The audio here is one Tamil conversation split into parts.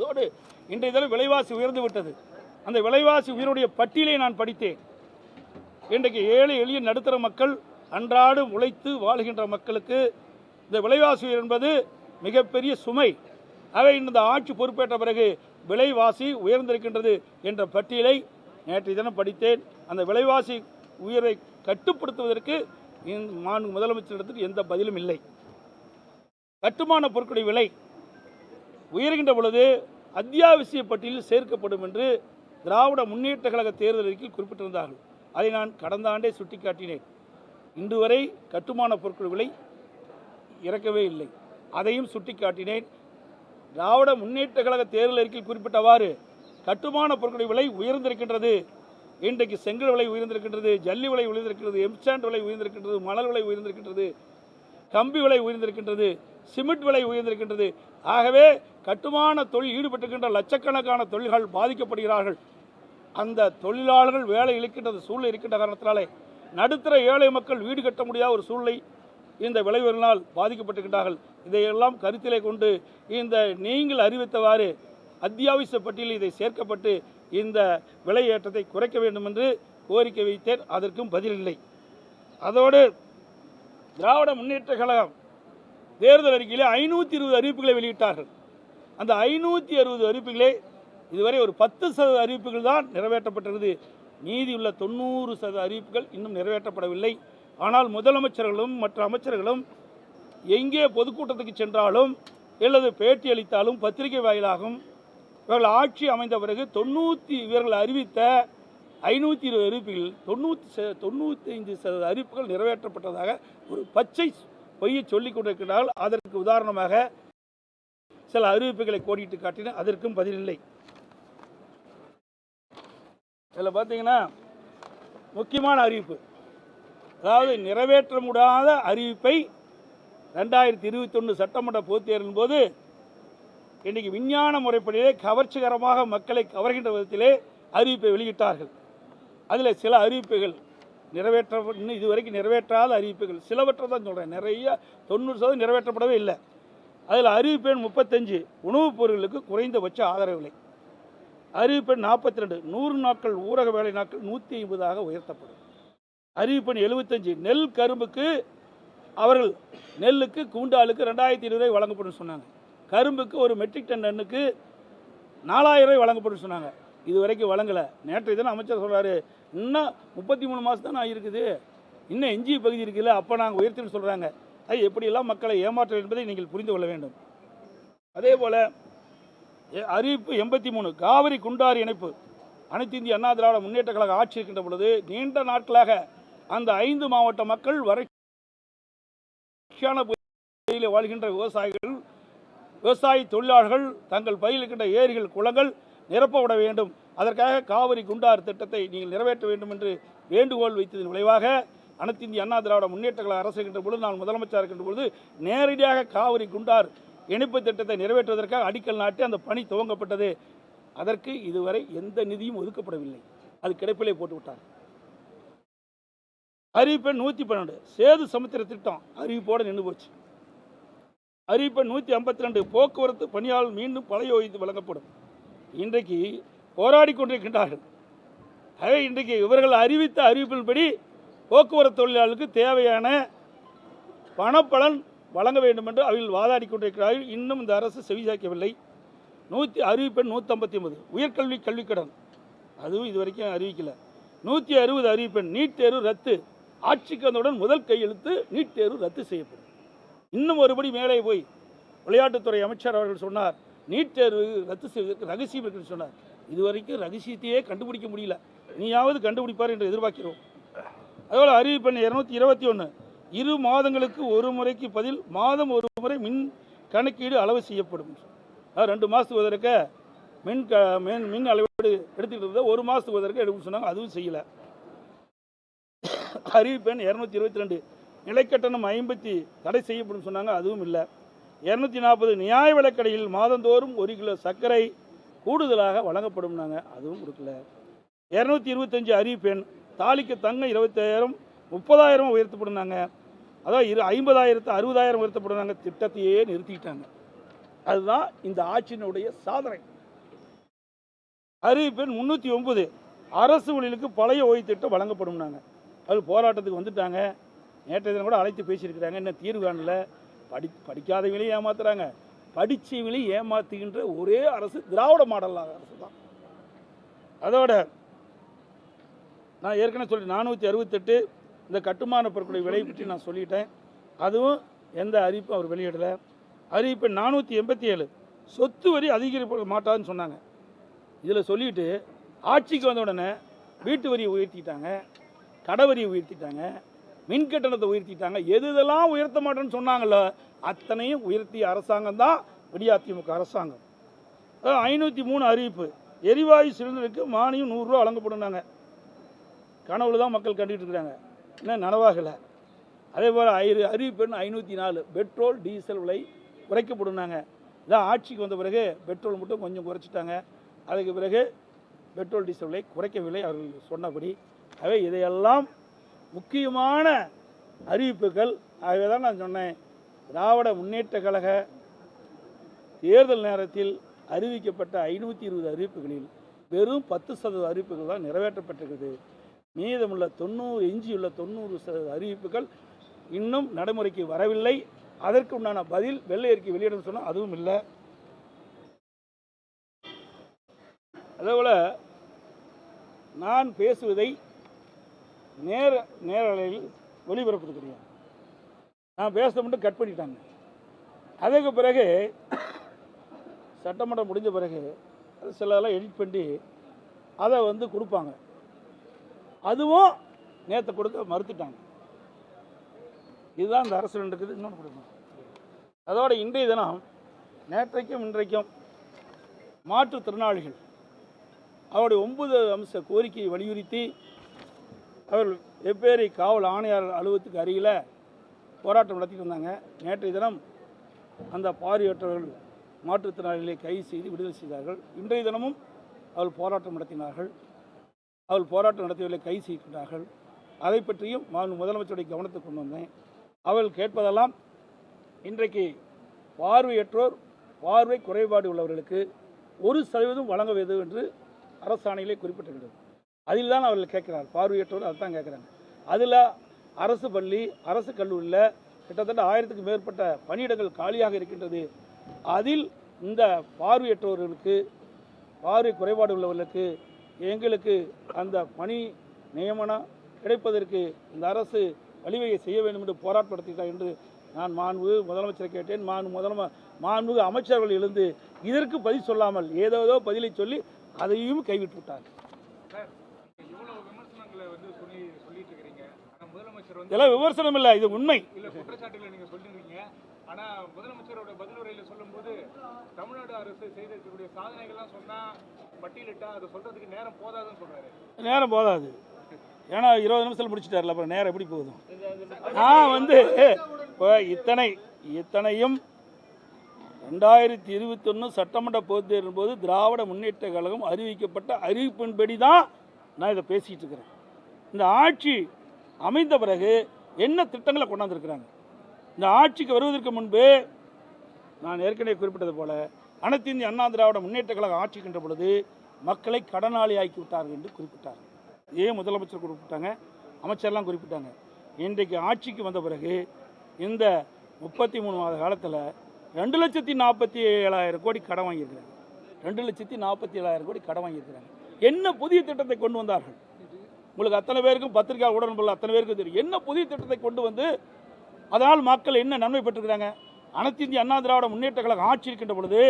அதோடு இன்றைய தினம் விலைவாசி உயர்ந்து விட்டது. அந்த விலைவாசி உயருடைய பட்டியலை நான் படித்தேன். இன்றைக்கு ஏழை எளிய நடுத்தர மக்கள் அன்றாடம் உழைத்து வாழ்கின்ற மக்களுக்கு இந்த விலைவாசி உயர் என்பது மிகப்பெரிய சுமை. அவை இந்த ஆட்சி பொறுப்பேற்ற பிறகு விலைவாசி உயர்ந்திருக்கின்றது என்ற பட்டியலை நேற்றைய தினம் படித்தேன். அந்த விலைவாசி உயரை கட்டுப்படுத்துவதற்கு இந்த மாண்பு முதலமைச்சரிடத்தில் எந்த பதிலும் இல்லை. கட்டுமான பொருட்களுடைய விலை உயர்கின்ற பொழுது அத்தியாவசிய பட்டியலில் சேர்க்கப்படும் என்று திராவிட முன்னேற்ற கழக தேர்தல் அறிக்கையில் குறிப்பிட்டிருந்தார்கள். அதை நான் கடந்த ஆண்டே சுட்டிக்காட்டினேன். இன்று வரை கட்டுமான பொருட்கள் விலை இறக்கவே இல்லை. அதையும் சுட்டிக்காட்டினேன். திராவிட முன்னேற்ற கழக தேர்தல் அறிக்கையில் குறிப்பிட்டவாறு கட்டுமான பொருட்களுடைய விலை உயர்ந்திருக்கின்றது. இன்றைக்கு செங்கல் விலை உயர்ந்திருக்கின்றது ஜல்லி விலை உயர்ந்திருக்கின்றது எம்சாண்ட் விலை உயர்ந்திருக்கின்றது மணல் விலை உயர்ந்திருக்கின்றது கம்பி விலை உயர்ந்திருக்கின்றது சிமெண்ட் விலை உயர்ந்திருக்கின்றது. ஆகவே கட்டுமான தொழில் ஈடுபட்டிருக்கின்ற லட்சக்கணக்கான தொழில்கள் பாதிக்கப்படுகிறார்கள். அந்த தொழிலாளர்கள் வேலை இழக்கின்ற சூழ்நிலை இருக்கின்ற காரணத்தினாலே நடுத்தர ஏழை மக்கள் வீடு கட்ட முடியாத ஒரு சூழ்நிலை இந்த விளைவுகளினால் பாதிக்கப்பட்டிருக்கின்றார்கள். இதையெல்லாம் கருத்திலே கொண்டு இந்த நீங்கள் அறிவித்தவாறு அத்தியாவசிய பட்டியலில் இதை சேர்க்கப்பட்டு இந்த விலை ஏற்றத்தை குறைக்க வேண்டும் என்று கோரிக்கை வைத்தேன். அதற்கும் பதில் இல்லை. அதோடு திராவிட முன்னேற்ற கழகம் தேர்தல் அறிக்கையில் ஐநூற்றி இருபது அறிவிப்புகளை வெளியிட்டார்கள். அந்த ஐநூற்றி அறுபது அறிவிப்புகளே இதுவரை ஒரு பத்து சதவீத அறிவிப்புகள் தான் நிறைவேற்றப்பட்டிருந்தது. மீதியுள்ள தொண்ணூறு சதவீத அறிவிப்புகள் இன்னும் நிறைவேற்றப்படவில்லை. ஆனால் முதலமைச்சர்களும் மற்ற அமைச்சர்களும் எங்கே பொதுக்கூட்டத்துக்கு சென்றாலும் அல்லது பேட்டி அளித்தாலும் பத்திரிகை வாயிலாகவும் இவர்கள் ஆட்சி அமைந்த பிறகு தொண்ணூற்றி இவர்கள் அறிவித்த ஐநூற்றி இருபது அறிவிப்புகள் தொண்ணூற்றி தொண்ணூற்றி ஐந்து சதவீத அறிவிப்புகள் நிறைவேற்றப்பட்டதாக ஒரு பச்சை பொய்யை சொல்லிக் கொண்டிருக்கிறால் அதற்கு உதாரணமாக சில அறிவிப்புகளை கோடிட்டு காட்டின அதற்கும் பதிலில்லை. இதில் பார்த்தீங்கன்னா முக்கியமான அறிவிப்பு. அதாவது நிறைவேற்ற முடியாத அறிவிப்பை ரெண்டாயிரத்தி இருபத்தொன்று சட்டமன்ற பொதுத் தேர்தலின் போது இன்றைக்கு விஞ்ஞான முறைப்படியே கவர்ச்சிகரமாக மக்களை கவர்கின்ற விதத்திலே அறிவிப்பை வெளியிட்டார்கள். அதில் சில அறிவிப்புகள் நிறைவேற்ற இன்னும் இதுவரைக்கும் நிறைவேற்றாத அறிவிப்புகள். சிலவற்றை தான் சொல்கிறேன் நிறைய தொண்ணூறு சதவீதம் நிறைவேற்றப்படவே இல்லை. அதில் அறிவிப்பெண் முப்பத்தஞ்சு உணவுப் பொருட்களுக்கு குறைந்தபட்ச ஆதரவு விலை. அறிவிப்பெண் நாற்பத்தி ரெண்டு நூறு நாட்கள் ஊரக வேலை நாட்கள் நூற்றி ஐம்பதாக உயர்த்தப்படும். அறிவிப்பெண் எழுபத்தஞ்சு நெல் கரும்புக்கு அவர்கள் நெல்லுக்கு கூண்டாளுக்கு ரெண்டாயிரத்தி இருபது ரூபாய் வழங்கப்படும் சொன்னாங்க. கரும்புக்கு ஒரு மெட்ரிக் டன் டன்னுக்கு நாலாயிரம் ரூபாய் வழங்கப்படும் சொன்னாங்க. இது வரைக்கும் வழங்கலை. நேற்று தினம் அமைச்சர் சொல்கிறாரு இன்னும் முப்பத்தி மூணு மாதம் தான் இருக்குது இன்னும் எஞ்சிய பகுதி இருக்குல்ல அப்போ நாங்கள் உயர்த்தின்னு சொல்கிறாங்க அது எப்படியெல்லாம் மக்களை ஏமாற்ற என்பதை நீங்கள் புரிந்து கொள்ள வேண்டும். அதே போல் அறிவிப்பு எண்பத்தி மூணு காவிரி குண்டாறு இணைப்பு. அனைத்து இந்திய அண்ணா திராவிட முன்னேற்ற கழக ஆட்சி இருக்கின்ற பொழுது நீண்ட நாட்களாக அந்த ஐந்து மாவட்ட மக்கள் வறட்சியான பகுதியில் வாழ்கின்ற விவசாயிகள் விவசாய தொழிலாளர்கள் தங்கள் பயிர் ஏரிகள் குளங்கள் நிரப்பப்பட வேண்டும். அதற்காக காவிரி குண்டாறு திட்டத்தை நீங்கள் நிறைவேற்ற வேண்டும் என்று வேண்டுகோள் வைத்ததன் விளைவாக அனைத்து இந்திய அண்ணா திராவிட முன்னேற்ற கழக அரசு இருக்கின்ற பொழுது நான் முதலமைச்சர் இருக்கின்ற பொழுது நேரடியாக காவிரி குண்டார் இணைப்பு திட்டத்தை நிறைவேற்றுவதற்காக அடிக்கல் நாட்டி அந்த பணி துவங்கப்பட்டது. அதற்கு இதுவரை எந்த நிதியும் ஒதுக்கப்படவில்லை. அது கிடைப்பிலே போட்டுவிட்டார். அறிவிப்பெண் நூற்றி பன்னெண்டு. சேது சமுத்திர திட்டம் அறிவிப்போடு நின்று போச்சு. அறிவிப்பெண் நூற்றி ஐம்பத்தி ரெண்டு போக்குவரத்து பணியாளர் மீண்டும் பழைய ஓய்வு வழங்கப்படும். இன்றைக்கு போராடி கொண்டிருக்கின்றார்கள் ஆகவே இன்றைக்கு இவர்கள் அறிவித்த அறிவிப்பின்படி போக்குவரத்து தொழிலாளர்களுக்கு தேவையான பணப்பலன் வழங்க வேண்டும் என்று அவர்கள் வாதாடி கொண்டிருக்கிறார்கள். இன்னும் இந்த அரசு செவிசாய்க்கவில்லை. நூற்றி அறிவிப்பெண் நூற்றம்பத்தி ஒன்பது உயர்கல்வி கல்விக்கடன். அதுவும் இது வரைக்கும் அறிவிக்கல. நூற்றி அறுபது அறிவிப்பெண் நீட் தேர்வு ரத்து. ஆட்சிக்கு வந்தவுடன் முதல் கையெழுத்து நீட் தேர்வு ரத்து செய்யப்படும். இன்னும் ஒருபடி மேலே போய் விளையாட்டுத்துறை அமைச்சர் அவர்கள் சொன்னார் நீட் தேர்வு ரத்து செய்வதற்கு ரகசியம் இருக்குன்னு சொன்னார். இதுவரைக்கும் ரகசியத்தையே கண்டுபிடிக்க முடியல. நீயாவது கண்டுபிடிப்பார் என்று எதிர்பார்க்கிறோம். அதோட அறிவிப்பெண் இருநூத்தி இருபத்தி ஒன்று இரு மாதங்களுக்கு ஒரு முறைக்கு பதில் மாதம் ஒரு முறை மின் கணக்கீடு அளவு செய்யப்படும் அதாவது ரெண்டு மாதத்துக்கு வதற்க மின் க மின் மின் அளவீடு எடுத்துக்கிட்டு இருந்தால் ஒரு மாதத்துக்கு வதற்க எடுக்க சொன்னாங்க அதுவும் செய்யலை. அறிவிப்பெண் இரநூத்தி இருபத்தி ரெண்டு. நிலைக்கட்டணம் ஐம்பத்தி தடை செய்யப்படும் சொன்னாங்க அதுவும் இல்லை. இரநூத்தி நாற்பது நியாய விலக்கடையில் மாதந்தோறும் ஒரு கிலோ சர்க்கரை கூடுதலாக வழங்கப்படும்னாங்க அதுவும் கொடுக்கல. இரநூத்தி இருபத்தஞ்சு அறிவிப்பெண் தாலிக்கு தங்க இருபத்தாயிரம் முப்பதாயிரம் உயர்த்தப்படுனாங்க அதான் இரு ஐம்பதாயிரத்து அறுபதாயிரம் உயர்த்தப்படுனாங்க திட்டத்தையே நிறுத்திக்கிட்டாங்க. அதுதான் இந்த ஆட்சியினுடைய சாதனை. அறிவிப்பெண் முந்நூற்றி ஒன்பது அரசு ஊழலுக்கு பழைய ஓய்வு திட்டம் வழங்கப்படும்னாங்க அது போராட்டத்துக்கு வந்துட்டாங்க. நேற்றைய தினம் கூட அழைத்து பேசியிருக்கிறாங்க. என்ன தீர்வு காணல. படி படிக்காதவங்களையும் ஏமாத்துறாங்க. படித்தவங்களையும் ஏமாத்துகின்ற ஒரே அரசு திராவிட மாடல் அரசு தான். அதோட நான் ஏற்கனவே சொல்லி நானூற்றி அறுபத்தெட்டு இந்த கட்டுமான பொருட்களுடைய விலை பற்றி நான் சொல்லிட்டேன். அதுவும் எந்த அறிவிப்பும் அவர் வெளியிடலை. அறிவிப்பு நானூற்றி எண்பத்தி ஏழு சொத்து வரி அதிகரிப்பு மாட்டாதுன்னு சொன்னாங்க. இதில் சொல்லிட்டு ஆட்சிக்கு வந்த உடனே வீட்டு வரியை உயர்த்திட்டாங்க கடை வரியை உயர்த்திட்டாங்க. மின் கட்டணத்தை உயர்த்திட்டாங்க. எது இதெல்லாம் உயர்த்த மாட்டேன்னு சொன்னாங்களோ அத்தனையும் உயர்த்திய அரசாங்கம் தான் விடியாதிமுக அரசாங்கம். ஐநூற்றி மூணு அறிவிப்பு. எரிவாயு சிலிண்டருக்கு மானியம் நூறுரூவா வழங்கப்படுனாங்க கனவுல தான் மக்கள் கண்டுகிட்டு இருக்கிறாங்க. இன்னும் நனவாகலை. அதே போல் ஐ அறிவிப்புன்னு ஐநூற்றி நாலு பெட்ரோல் டீசல் விலை குறைக்கப்படுனாங்க இதான் ஆட்சிக்கு வந்த பிறகு பெட்ரோல் மட்டும் கொஞ்சம் குறைச்சிட்டாங்க. அதுக்கு பிறகு பெட்ரோல் டீசல் விலை குறைக்கவில்லை. அவர்கள் சொன்னபடி. அவை இதையெல்லாம் முக்கியமான அறிவிப்புகள். ஆகவே தான் நான் சொன்னேன். திராவிட முன்னேற்ற கழக தேர்தல் நேரத்தில் அறிவிக்கப்பட்ட ஐநூற்றி இருபது அறிவிப்புகளில் வெறும் பத்து சதவீத அறிவிப்புகள் தான் நிறைவேற்றப்பட்டிருக்கிறது மீதமுள்ள தொண்ணூறு எஞ்சியுள்ள தொண்ணூறு சதவீத அறிவிப்புகள் இன்னும் நடைமுறைக்கு வரவில்லை. அதற்கு உண்டான பதில் வெள்ளை அறிக்கை வெளியிடணும் சொன்னால் அதுவும் இல்லை. அதேபோல் நான் பேசுவதை நேர நேரலையில் ஒளிபரப்பு நான் பேசுகிறத மட்டும் கட் பண்ணிட்டாங்க. அதுக்கு பிறகு சட்டமன்றம் முடிஞ்ச பிறகு அது சிலதெல்லாம் எடிட் பண்ணி அதை வந்து கொடுப்பாங்க. அதுவும் நேற்று கொடுக்க மறுத்துட்டாங்க. இதுதான் இந்த அரசு இருக்குது இன்னொன்று கொடுக்கணும் அதோட இன்றைய தினம் நேற்றைக்கும் இன்றைக்கும் மாற்றுத்திறனாளிகள் அவருடைய ஒன்பது அம்ச கோரிக்கையை வலியுறுத்தி அவர்கள் வெவ்வேறு காவல் ஆணையாளர் அலுவலகத்துக்கு அருகில் போராட்டம் நடத்திட்டு இருந்தாங்க நேற்றைய தினம் அந்த பார்வையற்றவர்கள் மாற்றுத்திறனாளிகளை கைது செய்து விடுதலை செய்தார்கள். இன்றைய தினமும் அவர்கள் போராட்டம் நடத்தினார்கள். அவர்கள் போராட்டம் நடத்தியவர்களை கைது செய்கின்றார்கள் அதை பற்றியும் நான் முதலமைச்சருடைய கவனத்துக்கு கொண்டு வந்தேன். அவர்கள் கேட்பதெல்லாம் இன்றைக்கு பார்வையற்றோர் பார்வை குறைபாடு உள்ளவர்களுக்கு ஒரு சதவீதம் வழங்க வேண்டும் என்று அரசாணையிலே குறிப்பிட்டிருக்கிறது. அதில் தான் அவர்கள் கேட்குறார். பார்வையற்றோர் அதுதான் கேட்குறாங்க. அதில் அரசு பள்ளி அரசு கல்லூரியில் கிட்டத்தட்ட ஆயிரத்துக்கு மேற்பட்ட பணியிடங்கள் காலியாக இருக்கின்றது. அதில் இந்த பார்வையற்றவர்களுக்கு பார்வை குறைபாடு உள்ளவர்களுக்கு எங்களுக்கு அந்த பணி நியமனம் கிடைப்பதற்கு இந்த அரசு வழிவகை செய்ய வேண்டும் என்று போராட்டம் என்று நான் மாண்பு முதலமைச்சரை கேட்டேன். மாண்பு முதலம மாண்புமிகு அமைச்சர்கள் எழுந்து இதற்கு பதில் சொல்லாமல் ஏதோ பதிலை சொல்லி அதையும் கைவிட்டு விட்டார் சார் இவ்வளவு விமர்சனங்களை வந்து சொல்லி சொல்லிட்டு இருக்கிறீங்க ஆனா முதலமைச்சர் வந்து இதெல்லாம் விமர்சனம் இல்லை இது உண்மை. இல்ல குற்றச்சாட்டுகளை நீங்க சொல்லிருக்கீங்க. ஆனா முதலமைச்சரோட பதிலுரையில சொல்லும்போது தமிழ்நாடு அரசு செய்திருக்கக்கூடிய சாதனைகள்லாம் சொன்னா பட்டியலிட்டா அதை சொல்றதுக்கு நேரம் போதாதுன்னு சொல்றாரு. நேரம் போதாது. ஏன்னா இருபது நிமிஷத்தில் முடிச்சிட்டார்ல அப்புறம் நேரம் எப்படி போகுதும் நான் வந்து இப்போ இத்தனை இத்தனையும் ரெண்டாயிரத்தி இருபத்தொன்று சட்டமன்ற பொதுத் தேர்தலின் போது திராவிட முன்னேற்ற கழகம் அறிவிக்கப்பட்ட அறிவிப்பின்படி தான் நான் இதை பேசிகிட்டு இருக்கிறேன். இந்த ஆட்சி அமைந்த பிறகு என்ன திட்டங்களை கொண்டாந்துருக்கிறாங்க? இந்த ஆட்சிக்கு வருவதற்கு முன்பு நான் ஏற்கனவே குறிப்பிட்டது போல அனைத்து இந்திய அண்ணா திராவிட முன்னேற்ற கழகம் ஆட்சிக்கின்ற பொழுது மக்களை கடனாளி ஆக்கி விட்டார்கள் என்று குறிப்பிட்டார் ஏன் முதலமைச்சர் குறிப்பிட்டாங்க அமைச்சர்லாம் குறிப்பிட்டாங்க. இன்றைக்கு ஆட்சிக்கு வந்த பிறகு இந்த முப்பத்தி மூணு மாத காலத்தில் ரெண்டு லட்சத்தி நாற்பத்தி ஏழாயிரம் கோடி கடன் வாங்கியிருக்கிறாங்க. ரெண்டு லட்சத்தி நாற்பத்தி ஏழாயிரம் கோடி கடன் வாங்கியிருக்கிறாங்க. என்ன புதிய திட்டத்தை கொண்டு வந்தார்கள்? உங்களுக்கு அத்தனை பேருக்கும் பத்திரிகை உடன்படல அத்தனை பேருக்கும் தெரியும். என்ன புதிய திட்டத்தை கொண்டு வந்து அதனால் மக்கள் என்ன நன்மை பெற்றுக்கிறாங்க அனைத்து இந்திய அண்ணா திராவிட முன்னேற்ற கழகம் ஆட்சி இருக்கின்ற பொழுது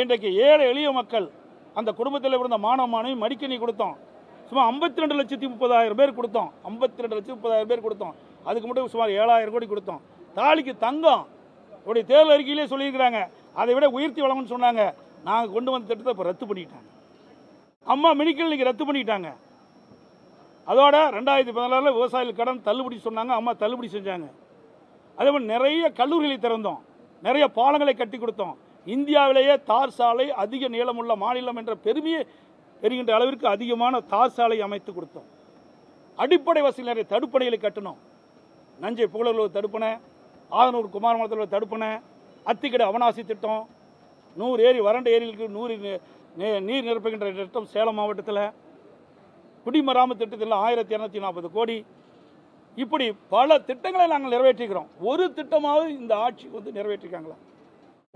இன்றைக்கு ஏழை எளிய மக்கள் அந்த குடும்பத்தில் இருந்த மாணவ மாணவி மடிக்கணி கொடுத்தோம். சும்மா ஐம்பத்தி ரெண்டு லட்சத்தி முப்பதாயிரம் பேர் கொடுத்தோம். ஐம்பத்தி ரெண்டு லட்சத்தி முப்பதாயிரம் பேர் கொடுத்தோம். அதுக்கு மட்டும் சுமார் ஏழாயிரம் கோடி கொடுத்தோம். தாலிக்கு தங்கம். உடைய தேர்தல் அறிக்கையிலே சொல்லியிருக்கிறாங்க. அதை விட உயர்த்தி வழங்கணும்னு சொன்னாங்க. நாங்கள் கொண்டு வந்த திட்டத்தை இப்போ ரத்து பண்ணிட்டாங்க. அம்மா மெடிக்கல் இன்னைக்கு ரத்து பண்ணிட்டாங்க. அதோட ரெண்டாயிரத்தி பதினாறில் விவசாயிகள் கடன் தள்ளுபடி சொன்னாங்க அம்மா தள்ளுபடி செஞ்சாங்க. அதே மாதிரி நிறைய கல்லூரிகளை திறந்தோம். நிறைய பாலங்களை கட்டி கொடுத்தோம். இந்தியாவிலேயே தார் சாலை அதிக நீளமுள்ள மாநிலம் என்ற பெருமையை பெறுகின்ற அளவிற்கு அதிகமான தார் சாலை அமைத்து கொடுத்தோம். அடிப்படை வசதி நிறைய தடுப்பணைகளை கட்டணும் நஞ்சை புகழூர் தடுப்பணை ஆதனூர் குமாரமலத்தில் தடுப்பணை அத்திக்கடை அவனாசி திட்டம் நூறு ஏரி வறண்ட ஏரிகளுக்கு நூறு நீர் நிரப்புகின்ற திட்டம் சேலம் மாவட்டத்தில். குடிமராமத்து திட்டத்தில் ஆயிரத்தி இரநூத்தி நாற்பது கோடி. இப்படி பல திட்டங்களை நாங்கள் நிறைவேற்றிக்கிறோம். ஒரு திட்டமாவது இந்த ஆட்சி வந்து நிறைவேற்றிருக்காங்களா?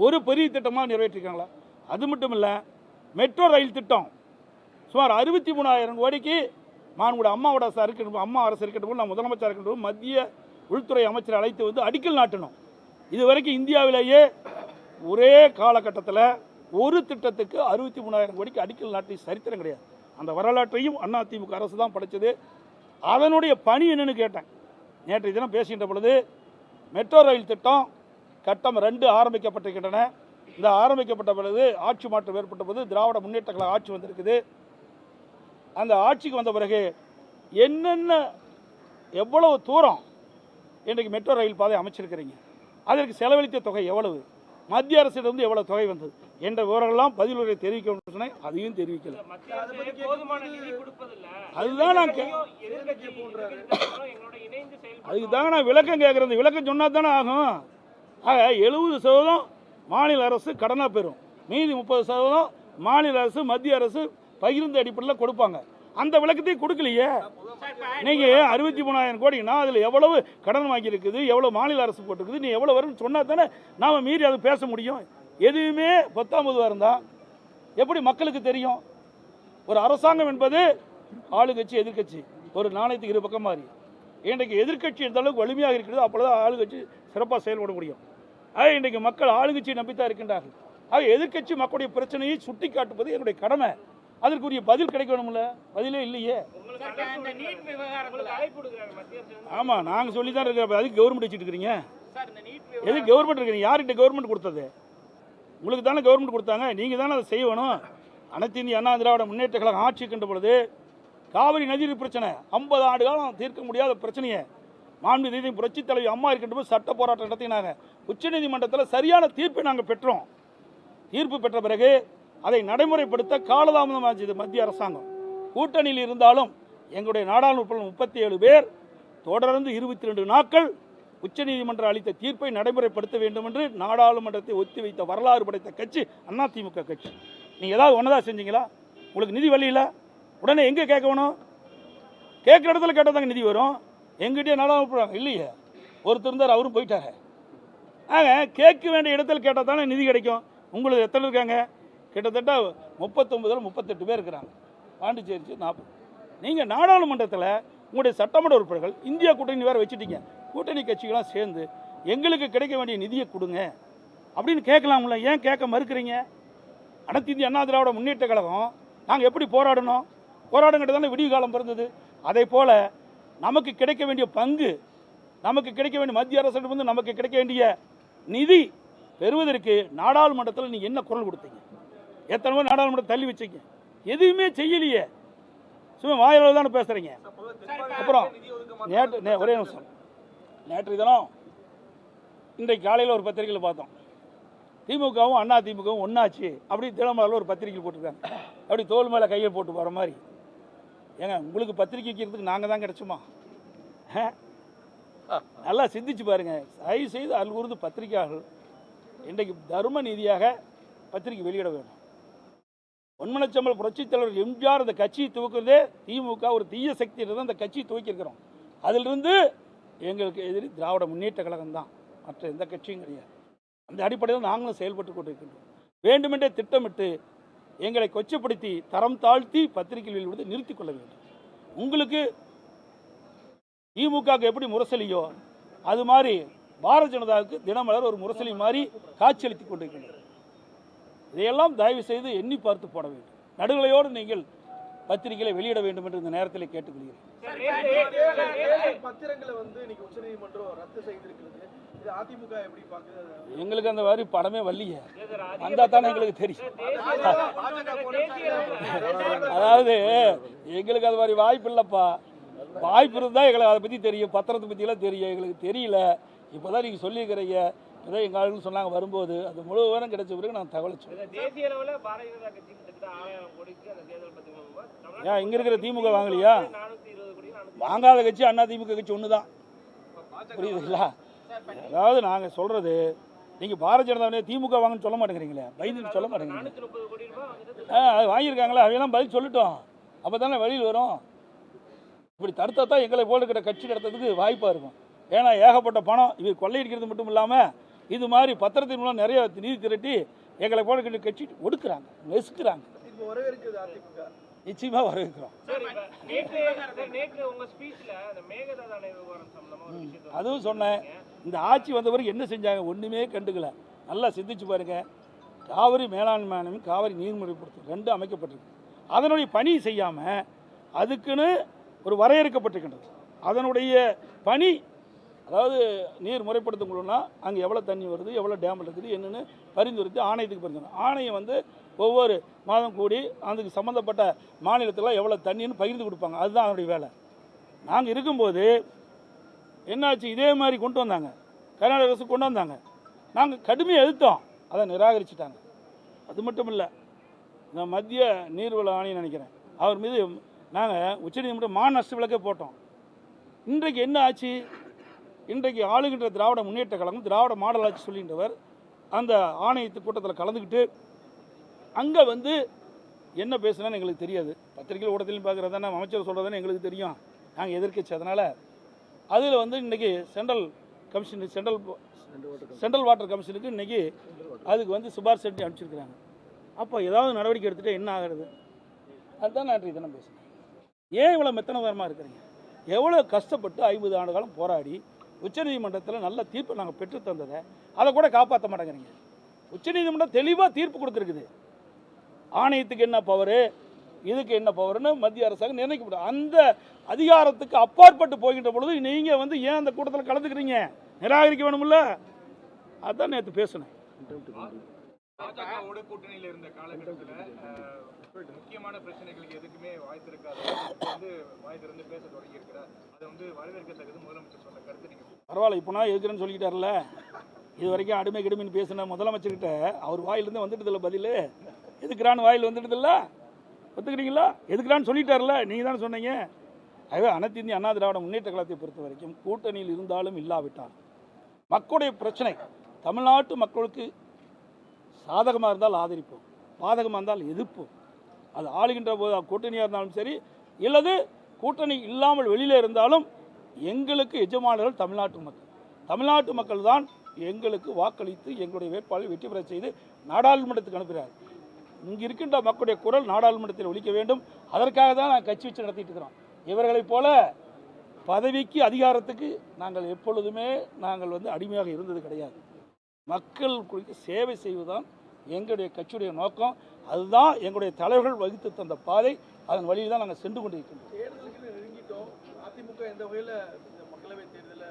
ஒரு பெரிய திட்டமாக நிறைவேற்றிருக்காங்களா? அது மட்டும் இல்லை மெட்ரோ ரயில் திட்டம். சுமார் அறுபத்தி மூணாயிரம் கோடிக்கு மாண்புட அம்மாவோட அரசு இருக்கட்டும் அம்மா அரசு இருக்கட்டும் நான் முதலமைச்சர் இருக்கட்டும் மத்திய உள்துறை அமைச்சரை அழைத்து வந்து அடிக்கல் நாட்டணும். இதுவரைக்கும் இந்தியாவிலேயே ஒரே காலகட்டத்தில் ஒரு திட்டத்துக்கு அறுபத்தி மூணாயிரம் கோடிக்கு அடிக்கல் நாட்டி சரித்திரம் கிடையாது. அந்த வரலாற்றையும் அதிமுக அரசு தான் படைச்சது. அதனுடைய பணி என்னன்னு கேட்டேன். நேற்றைய தினம் பேசுகின்ற பொழுது மெட்ரோ ரயில் திட்டம் கட்டம் ரெண்டு ஆரம்பிக்கப்பட்டிருக்கின்றன. இந்த ஆரம்பிக்கப்பட்ட பொழுது ஆட்சி மாற்றம் ஏற்பட்ட போது திராவிட முன்னேற்ற கழக ஆட்சி வந்திருக்குது. அந்த ஆட்சிக்கு வந்த பிறகு என்னென்ன எவ்வளவு தூரம் இன்றைக்கு மெட்ரோ ரயில் பாதை அமைச்சிருக்கிறீங்க? அதற்கு செலவழித்த தொகை எவ்வளவு? மத்திய அரசிடமிருந்து எவ்வளவு தொகை வந்தது? என்ற விவரங்கள்லாம் பதிலுரை தெரிவிக்கணும்னு சொன்னேன் அதையும் தெரிவிக்கல. மத்திய அரசு போதுமான நிதி கொடுப்பதில்ல. அதுதான் நான் கே- எதிர்க்கட்சி எதிர்க்கட்சி எங்களோட இணைந்து செயல்படுறோம். அதுக்கு தாங்க நான் விளக்கம் கேட்குறது விளக்கம் சொன்னா தானே ஆகும்? ஆக எழுபது சதவீதம் மாநில அரசு கடனாக பெறும். மீதி முப்பது சதவீதம் மாநில அரசு மத்திய அரசு பகிர்ந்த அடிப்படையில் கொடுப்பாங்க. அந்த விளக்கத்தையும் கொடுக்கலையே? நீங்க அறுபத்தி மூணாயிரம் கோடினா அதில் எவ்வளவு கடன் வாங்கியிருக்குது எவ்வளவு மாநில அரசு போட்டிருக்குது நீ எவ்வளவு வரும்னு சொன்னா தானே நாம மீறி அதை பேச முடியும்? எதுவுமே பத்தாம் பொதுவாக இருந்தா எப்படி மக்களுக்கு தெரியும்? ஒரு அரசாங்கம் என்பது ஆளுங்கட்சி எதிர்க்கட்சி ஒரு நாணயத்துக்கு இரு பக்கம் மாறி. இன்றைக்கு எதிர்க்கட்சி எந்த அளவுக்கு வலிமையாக இருக்கிறதோ அப்பொழுது ஆளுங்கட்சி சிறப்பாக செயல்பட முடியும். ஆக இன்றைக்கு மக்கள் ஆளுங்கட்சியை நம்பித்தான் இருக்கின்றார்கள். ஆக எதிர்க்கட்சி மக்களுடைய பிரச்சனையை சுட்டி காட்டுவது என்னுடைய கடமை. அதற்குரிய பதில் கிடைக்க வேணும்ல பதிலே இல்லையே. ஆமாம் நாங்கள் சொல்லி தான் இருக்கிற அதுக்கு கவர்மெண்ட் வச்சுட்டு இருக்கிறீங்க. எது கவர்மெண்ட் இருக்கிறீங்க? யார்கிட்ட கவர்மெண்ட் கொடுத்தது? உங்களுக்கு தானே கவர்மெண்ட் கொடுத்தாங்க நீங்கள் தானே அதை செய்யணும். அனைத்து இந்திய அண்ணா திராவிட முன்னேற்ற கழகம் ஆட்சி கண்ட பொழுது காவிரி நதிநீர் பிரச்சனை ஐம்பது ஆண்டு காலம் தீர்க்க முடியாத பிரச்சனையை. மாண்பு நீதி புரட்சி தலைவி அம்மா இருக்கின்ற போது சட்ட போராட்டம் நடத்தினாங்க. உச்சநீதிமன்றத்தில் சரியான தீர்ப்பை நாங்கள் பெற்றோம். தீர்ப்பு பெற்ற பிறகு அதை நடைமுறைப்படுத்த காலதாமதமாச்சு மத்திய அரசாங்கம். கூட்டணியில் இருந்தாலும் எங்களுடைய நாடாளுமன்ற முப்பத்தி ஏழு பேர் தொடர்ந்து இருபத்தி ரெண்டு நாட்கள் உச்சநீதிமன்றம் அளித்த தீர்ப்பை நடைமுறைப்படுத்த வேண்டும் என்று நாடாளுமன்றத்தை ஒத்தி வைத்த வரலாறு படைத்த கட்சி அண்ணா திமுக கட்சி. நீங்கள் ஏதாவது ஒன்றதா செஞ்சீங்களா? உங்களுக்கு நிதி வழியில் உடனே எங்கே கேட்கணும் கேட்குற இடத்துல கேட்டால் தாங்க நிதி வரும். எங்கிட்டே நாடாளுமன்றம் இல்லையே. ஒருத்தர் இருந்தார் அவரும் போயிட்டாரு. ஆக கேட்க வேண்டிய இடத்துல கேட்டால் தானே நிதி கிடைக்கும். உங்களுக்கு எத்தனை இருக்காங்க? கிட்டத்தட்ட முப்பத்தொம்பதுல முப்பத்தெட்டு பேர் இருக்கிறாங்க. பாண்டிச்சேரி நாற்பது நீங்கள் நாடாளுமன்றத்தில் உங்களுடைய சட்டமன்ற உறுப்பினர்கள் இந்தியா கூட்டணி வேறு வச்சுட்டீங்க. கூட்டணி கட்சிகளாக சேர்ந்து எங்களுக்கு கிடைக்க வேண்டிய நிதியை கொடுங்க. அப்படின்னு கேட்கலாம்ல. ஏன் கேட்க மறுக்கிறீங்க? அனைத்து இந்திய அண்ணா திராவிட முன்னேற்ற கழகம் நாங்கள் எப்படி போராடணும்? போராடுங்கிட்ட தானே விடிய காலம் பிறந்தது. அதே போல் நமக்கு கிடைக்க வேண்டிய பங்கு நமக்கு கிடைக்க வேண்டிய மத்திய அரசிடம் வந்து நமக்கு கிடைக்க வேண்டிய நிதி பெறுவதற்கு நாடாளுமன்றத்தில் நீங்கள் என்ன குரல் கொடுத்தீங்க? எத்தனை பேர் நாடாளுமன்றம் தள்ளி வச்சீங்க எதுவுமே செய்யலையே. சும்மா வாயில தானே பேசுறீங்க? அப்புறம் நேற்று நே- ஒரே நிமிஷம். நேற்று தினம் இன்றைக்கு காலையில் ஒரு பத்திரிகையில் பார்த்தோம். திமுகவும் அண்ணா திமுகவும் ஒன்னாச்சு அப்படி தினமலரில் ஒரு பத்திரிக்கை போட்டிருக்காங்க. அப்படி தோல் மேலே கையை போட்டு போகிற மாதிரி. ஏங்க உங்களுக்கு பத்திரிக்கை வைக்கிறதுக்கு நாங்கள் தான் கிடைச்சோமா? நல்லா சிந்திச்சு பாருங்க. தயவு செய்து அல்கூர்ந்து பத்திரிகையாளர்கள் இன்றைக்கு தர்ம நீதியாக பத்திரிகை வெளியிட வேண்டும் பொன்மனச்சம்பல் புரட்சித் தலைவர் எம்ஜிஆர் அந்த கட்சியை துவக்கிறதே திமுக ஒரு தீய சக்தி தான் அந்த கட்சியை துவக்கியிருக்கிறோம். அதிலிருந்து எங்களுக்கு எதிரி திராவிட முன்னேற்ற கழகம் தான். மற்ற எந்த கட்சியும் கிடையாது. அந்த அடிப்படையில் நாங்களும் செயல்பட்டு கொண்டிருக்கின்றோம். வேண்டுமென்றே திட்டமிட்டு எங்களை கொச்சப்படுத்தி தரம் தாழ்த்தி பத்திரிகை வெளியிடுவதை நிறுத்திக் கொள்ள வேண்டும். உங்களுக்கு திமுக எப்படி முரசலியோ அது மாதிரி பாரதிய ஜனதாவுக்கு தினமலர் ஒரு முரசலி மாதிரி காட்சியளித்துக் கொண்டிருக்கின்றனர் இதையெல்லாம் தயவு செய்து எண்ணி பார்த்து போட வேண்டும். நடுநிலையோடு நீங்கள் பத்திரிகைகளை வெளியிட வேண்டும் என்று இந்த நேரத்தில் கேட்டுக்கொள்கிறேன். எங்களுக்கு அந்த மாதிரி படமே வரலையே. வந்தா தானே எங்களுக்கு தெரியும். அதாவது எங்களுக்கு அது மாதிரி வாய்ப்பு இல்லைப்பா. வாய்ப்பு இருந்தால் எங்களுக்கு அதை பற்றி தெரியும். பத்திரத்தை பற்றியெல்லாம் தெரியும். எங்களுக்கு தெரியல. இப்போ தான் நீங்கள் சொல்லியிருக்கிறீங்க. ஏதோ எங்கள் ஆளுங்க சொன்னாங்க வரும்போது அது முழு விவரம் கிடைச்ச பிறகு நான் தகவலை. இந்த தேசிய அளவுல பாரதிய ஜனதா கட்சி ஏன் இங்கே இருக்கிற திமுக வாங்கலையா? வாங்காத கட்சி அண்ணா திமுக கட்சி ஒன்று தான் புரியுதுங்களா? அதாவது நாங்கள் சொல்கிறது நீங்கள் பாரதிய ஜனதா திமுக வாங்கன்னு சொல்ல மாட்டேங்கிறீங்களே? பயந்து சொல்ல மாட்டேங்கிறீங்க நானூத்தி முப்பது கோடி ரூபாய் வந்துட்டு ஆ அது வாங்கியிருக்காங்களா அவையெல்லாம் பதில் சொல்லட்டும். அப்போ தானே வழியில் வரும். இப்படி தடுத்தா தான் எங்களை போல இருக்கிற கட்சி நடத்துறதுக்கு வாய்ப்பாக இருக்கும். ஏன்னா ஏகப்பட்ட பணம் இது கொள்ளையடிக்கிறது மட்டும் இல்லாமல் இது மாதிரி பத்திரத்தின் மூலம் நிறைய நிதி திரட்டி எங்களை போல கட்சி ஒடுக்குறாங்க நெசுக்குறாங்க. நிச்சயமாக வரவேற்கிறோம். சரி இப்ப நேற்று சரி, நேற்று உங்க ஸ்பீச்ல அந்த மேகதாதான விவகாரம் சம்பந்தமா ஒரு விஷயத்தை அதுவும் சொன்னேன். இந்த ஆட்சி வந்த பிறகு என்ன செஞ்சாங்க ஒன்றுமே கண்டுக்கல. நல்லா சிந்திச்சு பாருங்க. காவிரி மேலாண்மை காவிரி நீர்முறைப்படுத்தும் ரெண்டும் அமைக்கப்பட்டிருக்கு. அதனுடைய பணி செய்யாமல் அதுக்குன்னு ஒரு வரையறுக்கப்பட்டிருக்கின்றது. அதனுடைய பணி அதாவது நீர் முறைப்படுத்தும் குழுனா அங்கே எவ்வளோ தண்ணி வருது எவ்வளோ டேம் இருக்குது என்னென்னு பரிந்துரைத்து ஆணையத்துக்கு பரிந்துரை. ஆணையம் வந்து ஒவ்வொரு மாதம் கூடி அதுக்கு சம்மந்தப்பட்ட மாநிலத்தில் எவ்வளோ தண்ணின்னு பகிர்ந்து கொடுப்பாங்க. அதுதான் அதனுடைய வேலை. நாங்கள் இருக்கும்போது என்னாச்சு? இதே மாதிரி கொண்டு வந்தாங்க. கர்நாடக அரசு கொண்டு வந்தாங்க. நாங்கள் கடுமையாக எழுத்தோம் அதை நிராகரிச்சிட்டாங்க. அது மட்டும் இல்லை இந்த மத்திய நீர்வள ஆணையம் நினைக்கிறேன். அவர் மீது நாங்கள் உச்சநீதிமன்றம் மா நஷ்ட விளக்கே போட்டோம். இன்றைக்கு என்ன ஆச்சு? இன்றைக்கு ஆளுகின்ற திராவிட முன்னேற்ற கழகம் திராவிட மாடலாட்சி சொல்லின்றவர் சொல்கின்றவர் அந்த ஆணையத்து கூட்டத்தில் கலந்துக்கிட்டு அங்கே வந்து என்ன பேசுனேன்னு எங்களுக்கு தெரியாது. பத்திரிகை ஊடகத்திலையும் பார்க்குறது தானே அமைச்சர் சொல்கிறதுன்னு எங்களுக்கு தெரியும். நாங்கள் எதிர்க்கட்சி அதனால் அதில் வந்து இன்றைக்கி central commission central central water கமிஷனுக்கு இன்றைக்கி அதுக்கு வந்து சிபாரிசு செஞ்சு அனுப்பிச்சிருக்கிறாங்க. அப்போ ஏதாவது நடவடிக்கை எடுத்துகிட்டு என்ன ஆகிறது? அதுதான் நான் இன்றைக்கு தினம் பேசுகிறேன் ஏன் இவ்வளோ மெத்தனகரமாக இருக்கிறீங்க? எவ்வளோ கஷ்டப்பட்டு ஐம்பது ஆண்டு காலம் போராடி உச்சநீதிமன்றத்தில் நல்ல தீர்ப்பு நாங்கள் பெற்று தந்ததை அதை கூட காப்பாற்ற மாட்டேங்கிறீங்க. உச்சநீதிமன்றம் தெளிவாக தீர்ப்பு கொடுத்துருக்குது. ஆணையத்துக்கு என்ன பவரு இதுக்கு என்ன பவர்னு மத்திய அரசாங்கம் நிர்ணயிக்கப்படும் அந்த அதிகாரத்துக்கு அப்பாற்பட்டு போகின்ற பொழுது நீங்கள் வந்து ஏன் அந்த கூட்டத்தில் கலந்துக்கிறீங்க? நிராகரிக்க வேணும்ல? அதான் நேற்று பேசினேன். பாஜகவோட கூட்டணியில இருந்த காலகட்டத்துல முக்கியமான பிரச்சனைகளுக்கு எதுக்குமே வாய் திறக்காத வந்து வாய் திறந்து பேச தொடங்கி இருக்கிறார் அது வந்து வரவேற்கத்தக்கது முதலமைச்சர் சொன்ன கருத்து நீங்க பரவாயில்ல இப்போ நான் எதுக்குறேன்னு சொல்லிக்கிட்டார்ல இது வரைக்கும் அடிமை கிடுமைன்னு பேசின முதலமைச்சர்கிட்ட அவர் வாயிலிருந்து வந்துட்டதில்ல பதில். எதுக்குறான்னு வாயில் வந்துட்டதில்ல? ஒத்துக்கிறீங்களா? எதுக்குறான்னு சொல்லிட்டார்ல நீங்கள் தானே சொன்னீங்க. ஆகவே அனைத்து இந்திய அண்ணா திராவிட முன்னேற்ற கழகத்தை பொறுத்த வரைக்கும் கூட்டணியில் இருந்தாலும் இல்லாவிட்டால் மக்களுடைய பிரச்சனை தமிழ்நாட்டு மக்களுக்கு சாதகமாக இருந்தால் ஆதரிப்போம் பாதகமாக இருந்தால் எதிர்ப்போம் அது ஆளுகின்ற போது கூட்டணியாக இருந்தாலும் சரி இல்லது கூட்டணி இல்லாமல் வெளியில் இருந்தாலும் எங்களுக்கு எஜமானர்கள் தமிழ்நாட்டு மக்கள். தமிழ்நாட்டு மக்கள் தான் எங்களுக்கு வாக்களித்து எங்களுடைய வேட்பாளரை வெற்றி பெற செய்து நாடாளுமன்றத்துக்கு அனுப்புகிறார். இங்கே இருக்கின்ற மக்களுடைய குரல் நாடாளுமன்றத்தில் ஒழிக்க வேண்டும். அதற்காக தான் நாங்கள் கட்சி வச்சு நடத்திட்டு இருக்கிறோம். இவர்களைப் போல பதவிக்கு அதிகாரத்துக்கு நாங்கள் எப்பொழுதுமே நாங்கள் வந்து அடிமையாக இருந்தது கிடையாது. மக்கள் குறித்து சேவை செய்வதுதான் எங்களுடைய கட்சியுடைய நோக்கம் அதுதான் எங்களுடைய தலைவர்கள் வகுத்து தந்த பாதை. அதன் வழியில் தான் நாங்கள் சென்று கொண்டிருக்கின்றோம். அதிமுக எந்த வகையில் இந்த மக்களவை தேர்தலில்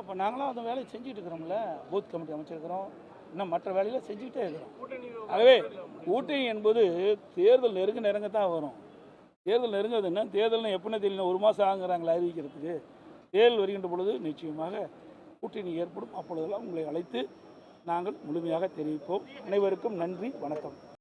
இப்போ நாங்களாம் அந்த வேலையை செஞ்சுட்டு இருக்கிறோம்ல. பூத் கமிட்டி அமைச்சிருக்கிறோம். இன்னும் மற்ற வேலையில செஞ்சுக்கிட்டே இருக்கிறோம். ஆகவே கூட்டணி என்பது தேர்தல் நெருங்க நெருங்க தான் வரும். தேர்தல் நெருங்கிறது என்ன? தேர்தல்னு எப்படின்னு தெரியல. ஒரு மாதம் ஆகுறாங்களா அறிவிக்கிறதுக்கு. தேர்தல் வருகின்ற பொழுது நிச்சயமாக கூட்டணி ஏற்படும். அப்பொழுதெல்லாம் உங்களை அழைத்து நாங்கள் முழுமையாக தெரிவிப்போம். அனைவருக்கும் நன்றி வணக்கம்.